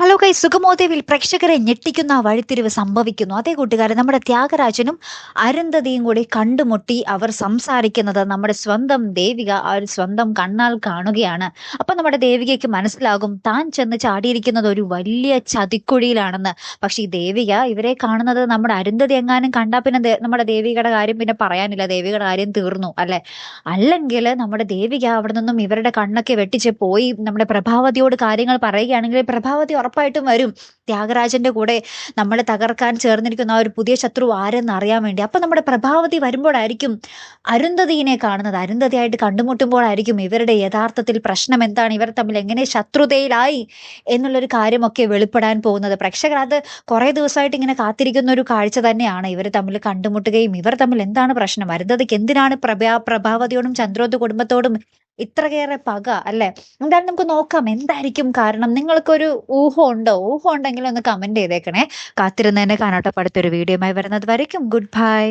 Hello കൈ സുഗമോദേവിൽ പ്രേക്ഷകരെ ഞെട്ടിക്കുന്ന വഴിത്തിരിവ് സംഭവിക്കുന്നു. അതേ കൂട്ടുകാരെ നമ്മുടെ ത്യാഗരാജനും അരുന്ധതിയും കൂടി കണ്ടുമുട്ടി അവർ സംസാരിക്കുന്നത് നമ്മുടെ സ്വന്തം ദേവിക ഒരു സ്വന്തം കണ്ണാൽ കാണുകയാണ്. അപ്പൊ നമ്മുടെ ദേവികയ്ക്ക് മനസ്സിലാകും താൻ ചെന്ന് ചാടിയിരിക്കുന്നത് ഒരു വലിയ ചതിക്കുഴിയിലാണെന്ന്. പക്ഷേ ഈ ദേവിക ഇവരെ കാണുന്നത് നമ്മുടെ അരുന്ധതി എങ്ങാനും കണ്ടാ പിന്നെ നമ്മുടെ ദേവികയുടെ കാര്യം പിന്നെ പറയാനില്ല. ദേവികയുടെ കാര്യം തീർന്നു അല്ലെ? അല്ലെങ്കിൽ നമ്മുടെ ദേവിക അവിടെ നിന്നും ഇവരുടെ കണ്ണൊക്കെ വെട്ടിച്ച് പോയി നമ്മുടെ പ്രഭാവതിയോട് കാര്യങ്ങൾ പറയുകയാണെങ്കിൽ പ്രഭാവതി ഉറപ്പായിട്ടും വരും. ത്യാഗരാജന്റെ കൂടെ നമ്മളെ തകർക്കാൻ ചേർന്നിരിക്കുന്ന ആ ഒരു പുതിയ ശത്രു ആരെന്ന് അറിയാൻ വേണ്ടി. അപ്പൊ നമ്മുടെ പ്രഭാവതി വരുമ്പോഴായിരിക്കും അരുന്ധതിയെ കാണുന്നത്. അരുന്ധതിയായിട്ട് കണ്ടുമുട്ടുമ്പോഴായിരിക്കും ഇവരുടെ യഥാർത്ഥത്തിൽ പ്രശ്നം എന്താണ്? ഇവർ തമ്മിൽ എങ്ങനെ ശത്രുതയിലായി എന്നുള്ളൊരു കാര്യമൊക്കെ വെളിപ്പെടാൻ പോകുന്നത്. പ്രേക്ഷകർ അത് കുറേ ദിവസമായിട്ട് ഇങ്ങനെ കാത്തിരിക്കുന്ന ഒരു കാഴ്ച തന്നെയാണ്. ഇവർ തമ്മിൽ കണ്ടുമുട്ടുകയും ഇവർ തമ്മിൽ എന്താണ് പ്രശ്നം? അരുന്ധതിക്ക് എന്തിനാണ് പ്രഭാ പ്രഭാവതിയോടും ചന്ദ്രോത് കുടുംബത്തോടും ഇത്രയേറെ പക അല്ലെ? എന്തായാലും നമുക്ക് നോക്കാം എന്തായിരിക്കും കാരണം നിങ്ങൾക്കൊരു ഊഹം ഉണ്ടോ? ഊഹം ഉണ്ടെങ്കിൽ ഒന്ന് കമന്റ് ചെയ്തേക്കണേ. കാത്തിരുന്നതിനെ വീഡിയോ വീഡിയോയുമായി വരുന്നത് വരയ്ക്കും. Good bye